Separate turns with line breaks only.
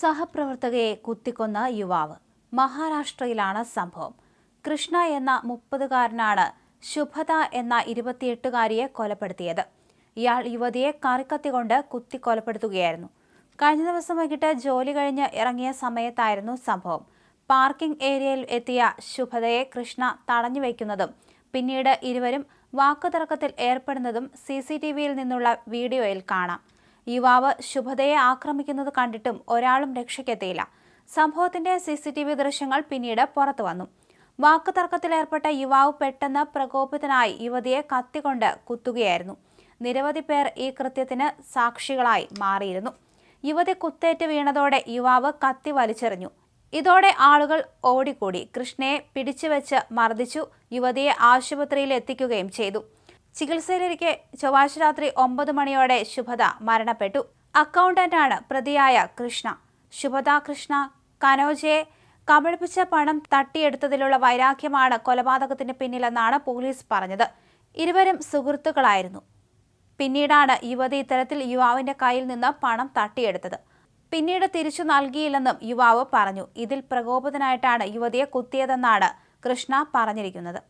സഹപ്രവർത്തകയെ കുത്തിക്കൊന്ന യുവാവ്. മഹാരാഷ്ട്രയിലാണ് സംഭവം. കൃഷ്ണ എന്ന മുപ്പതുകാരനാണ് ശുഭത എന്ന ഇരുപത്തിയെട്ടുകാരിയെ കൊലപ്പെടുത്തിയത്. ഇയാൾ യുവതിയെ കറിക്കത്തികൊണ്ട് കുത്തി കൊലപ്പെടുത്തുകയായിരുന്നു കഴിഞ്ഞ ദിവസം വൈകിട്ട് ജോലി കഴിഞ്ഞ് ഇറങ്ങിയ സമയത്തായിരുന്നു സംഭവം. പാർക്കിംഗ് ഏരിയയിൽ എത്തിയ ശുഭതയെ കൃഷ്ണ തടഞ്ഞു വയ്ക്കുന്നതും പിന്നീട് ഇരുവരും വാക്കുതർക്കത്തിൽ ഏർപ്പെടുന്നതും സി സി ടി വിയിൽ നിന്നുള്ള വീഡിയോയിൽ കാണാം. യുവാവ് ശുഭതയെ ആക്രമിക്കുന്നത് കണ്ടിട്ടും ഒരാളും രക്ഷയ്ക്കെത്തിയില്ല. സംഭവത്തിന്റെ സി സി ടി വി ദൃശ്യങ്ങൾ പിന്നീട് പുറത്തു വന്നു വാക്കുതർക്കത്തിലേർപ്പെട്ട യുവാവ് പെട്ടെന്ന് പ്രകോപിതനായി യുവതിയെ കത്തിക്കൊണ്ട് കുത്തുകയായിരുന്നു. നിരവധി പേർ ഈ കൃത്യത്തിന് സാക്ഷികളായി മാറിയിരുന്നു. യുവതി കുത്തേറ്റ് വീണതോടെ യുവാവ് കത്തി വലിച്ചെറിഞ്ഞു. ഇതോടെ ആളുകൾ ഓടിക്കൂടി. കൃഷ്ണയെ പിടിച്ചുവെച്ച് മർദ്ദിച്ചു. യുവതിയെ ആശുപത്രിയിൽ എത്തിക്കുകയും ചെയ്തു. ചികിത്സയിലിരിക്കെ ചൊവ്വാഴ്ച രാത്രി ഒമ്പത് മണിയോടെ ശുഭത മരണപ്പെട്ടു. അക്കൗണ്ടന്റാണ് പ്രതിയായ കൃഷ്ണ. ശുഭത കൃഷ്ണ കനോജയെ കബളിപ്പിച്ച പണം തട്ടിയെടുത്തതിലുള്ള വൈരാഗ്യമാണ് കൊലപാതകത്തിന് പിന്നിലെന്നാണ് പോലീസ് പറഞ്ഞത്. ഇരുവരും സുഹൃത്തുക്കളായിരുന്നു. പിന്നീടാണ് യുവതി ഇത്തരത്തിൽ യുവാവിന്റെ കയ്യിൽ നിന്ന് പണം തട്ടിയെടുത്തത്. പിന്നീട് തിരിച്ചു നൽകിയില്ലെന്നും യുവാവ് പറഞ്ഞു. ഇതിൽ പ്രകോപിതനായിട്ടാണ് യുവതിയെ കുത്തിയതെന്നാണ് കൃഷ്ണ പറഞ്ഞിരിക്കുന്നത്.